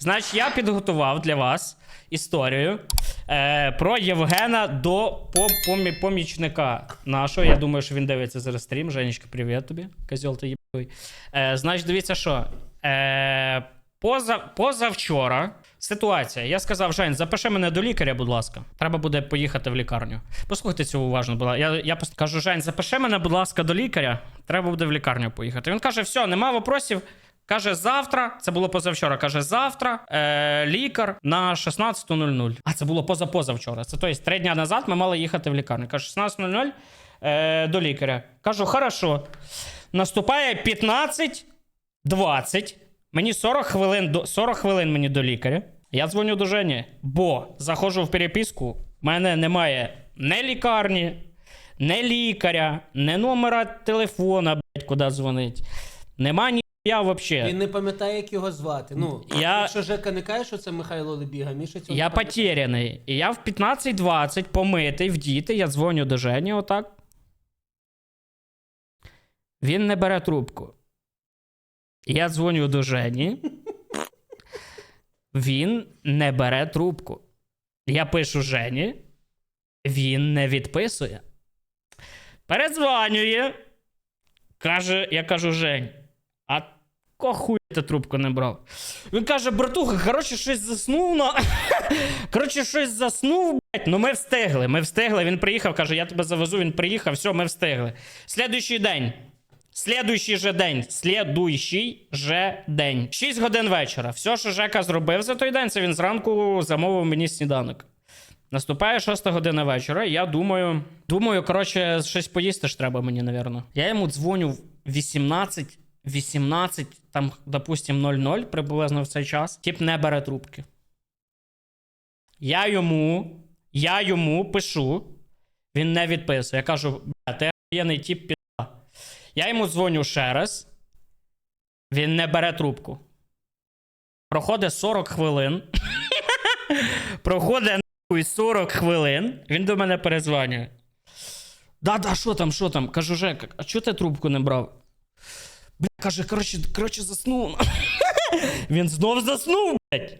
Значить, я підготував для вас історію е, про Євгена до помі- помічника нашого. Я думаю, що він дивиться зараз стрім. Женечка, привіт тобі. Козьол ти єбий. Е, значить, дивіться, що. Е, поза, позавчора ситуація. Я сказав, Жень, запиши мене до лікаря, будь ласка. Треба буде поїхати в лікарню. Послухайте цього уважно, ласка. Я, я кажу, Жень, запиши мене, будь ласка, до лікаря. Треба буде в лікарню поїхати. Він каже: все, нема вопросів. Каже, завтра, це було позавчора. Каже, завтра е, лікар на 16.00. А це було позапозавчора. Це тобто три дня назад ми мали їхати в лікарню. Каже, 16.00 е, до лікаря. Кажу, хорошо. Наступає 15.20. Мені 40 хвилин до 40 хвилин мені до лікаря. Я дзвоню до Жені, бо заходжу в переписку. в мене немає не лікарні, не лікаря, не номера телефона, блядь, куди дзвонить. Нема ні я взагалі. Він не пам'ятає, як його звати. Ну, Я- якщо Жека не каже, що це Михайло Лебіга, Міша цього Я не потеряний. І я в 15.20 помитий, вдіти, я дзвоню до Жені отак. Він не бере трубку. Я дзвоню до Жені. Він не бере трубку. Я пишу Жені. Він не відписує. Передзванює. Каже, я кажу, Жень, а кохуй ти трубку не брав? Він каже, братуха, коротше, щось заснув на. Коротше, щось заснув, блядь. Ну ми встигли. Ми встигли. Він приїхав, каже, я тебе завезу, він приїхав, все, ми встигли. Слідуючий день. Слідуючий же день. Слідуючий же день. 6 годин вечора. Все, що Жека зробив за той день, це він зранку замовив мені сніданок. Наступає 6 година вечора. Я думаю, думаю, коротше, щось поїсти ж треба мені, напевно. Я йому дзвоню в 18, 18, там, допустим, 00 приблизно в цей час. Тіп не бере трубки. Я йому, я йому пишу, він не відписує. Я кажу, бля, ти охуєнний тіп піда. Я йому дзвоню ще раз. Він не бере трубку. Проходить 40 хвилин. Проходить нахуй 40 хвилин. Він до мене перезванює. Да-да, що там, що там? Кажу, Жека, а чого ти трубку не брав? Каже, коротше, коротше, заснув. Він знов заснув, блядь.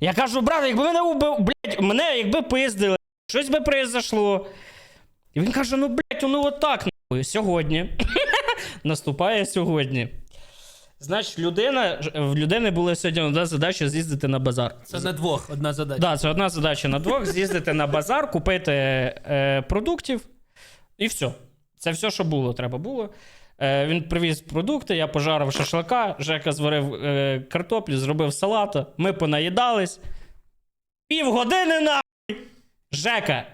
Я кажу, брат, якби мене убив, блядь, мене якби пиздили, щось би произошло. І він каже: ну, блядь, ну отак, нахуй, сьогодні. Наступає сьогодні. Значить, людина, в людини була сьогодні одна задача з'їздити на базар. Це на двох одна задача. Да, це одна задача на двох: з'їздити на базар, купити е, продуктів, і все. Це все, що було, треба було. Е, він привіз продукти, я пожарив шашлака, Жека зварив е, картоплю, зробив салата, ми понаїдались. Півгодини нахуй! Жека.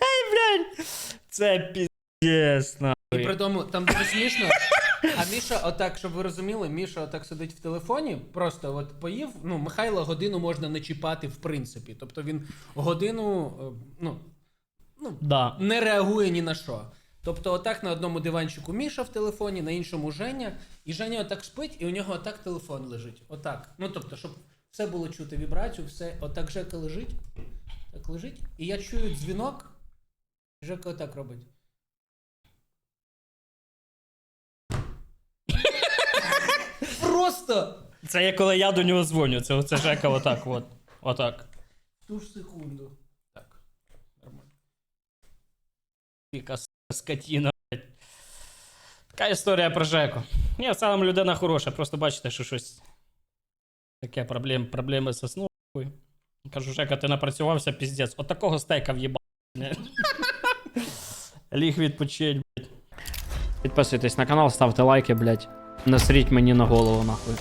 Ай, блядь. Це піздець, нахуй. І при тому там дуже смішно. А Міша, отак, щоб ви розуміли, Міша отак сидить в телефоні, просто от поїв. Ну, Михайла годину можна не чіпати, в принципі. Тобто він годину е, ну, ну, Да. не реагує ні на що. Тобто, отак на одному диванчику Міша в телефоні, на іншому Женя, і Женя отак спить, і у нього отак телефон лежить. Отак. Ну тобто, щоб все було чути вібрацію, все. Отак Жека лежить. Так лежить. І я чую дзвінок. Жека отак робить. Просто Це я коли я до нього дзвоню. Це оце Жека отак, от. Отак. ту ж секунду. Так. Нормально. Яка скотіна, блядь. Така історія про Жеку. Ні, в цілому людина хороша, просто бачите, що щось таке проблем, проблеми з сном. Кажу, Жека, ти напрацювався, піздець. От такого стейка в'їбав. Ліг відпочить, блядь. Підписуйтесь на канал, ставте лайки, блядь. Насріть мені на голову, нахуй.